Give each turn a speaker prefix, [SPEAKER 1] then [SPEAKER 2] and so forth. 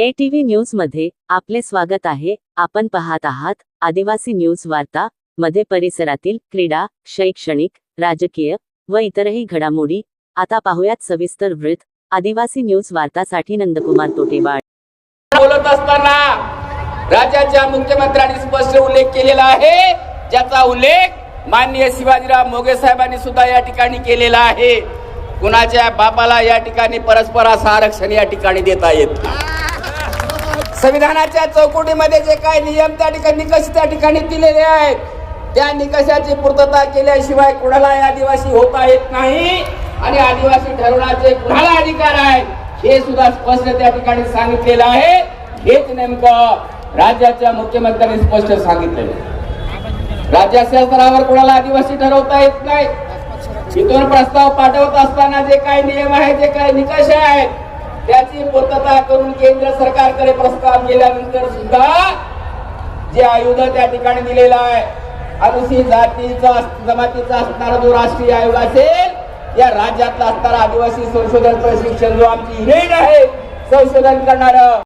[SPEAKER 1] ए TV न्यूजमध्ये आपले स्वागत आहे. आपण पाहत आहात आदिवासी न्यूज वार्ता मध्ये परिसरातील क्रीडा शैक्षणिक राजकीय व इतरही घडामोडी. आता पाहुयात सविस्तर वृत्त. आदिवासी न्यूज वार्तासाठी नंदकुमार तोटेवाड.
[SPEAKER 2] बोलत असताना राज्याच्या मुख्यमंत्र्यांनी स्पष्ट उल्लेख केलेला आहे. ज्याचा उल्लेख माननीय शिवाजीराव मोगे साहेबांनी सुद्धा या ठिकाणी केलेला आहे. कुणाच्या बापाला या ठिकाणी परस्परास आरक्षण या ठिकाणी देता येत संविधानाच्या चौकटीमध्ये जे काही नियम त्या ठिकाणी निकष त्या ठिकाणी दिलेले आहेत त्या निकषाची पूर्तता केल्याशिवाय कुणाला आदिवासी होता येत नाही. आणि आदिवासी ठरवण्याचे कुणाला अधिकार आहे हे सुद्धा स्पष्ट त्या ठिकाणी सांगितलेलं आहे. हेच नेमकं राज्याच्या मुख्यमंत्र्यांनी स्पष्ट सांगितलेलं राज्याच्या स्तरावर कुणाला आदिवासी ठरवता येत नाही. इथून प्रस्ताव पाठवत असताना जे काही नियम आहेत जे काही निकष आहेत त्याची पूर्तता करून केंद्र सरकारकडे प्रस्ताव गेल्यानंतर सुद्धा जे आयुध त्या ठिकाणी दिलेला आहे अनुसूचित जातीचा जमातीचा असणारा जो राष्ट्रीय आयोग असेल या राज्यातला असणारा आदिवासी संशोधन प्रशिक्षण जो आमची युनिट आहे संशोधन करणार.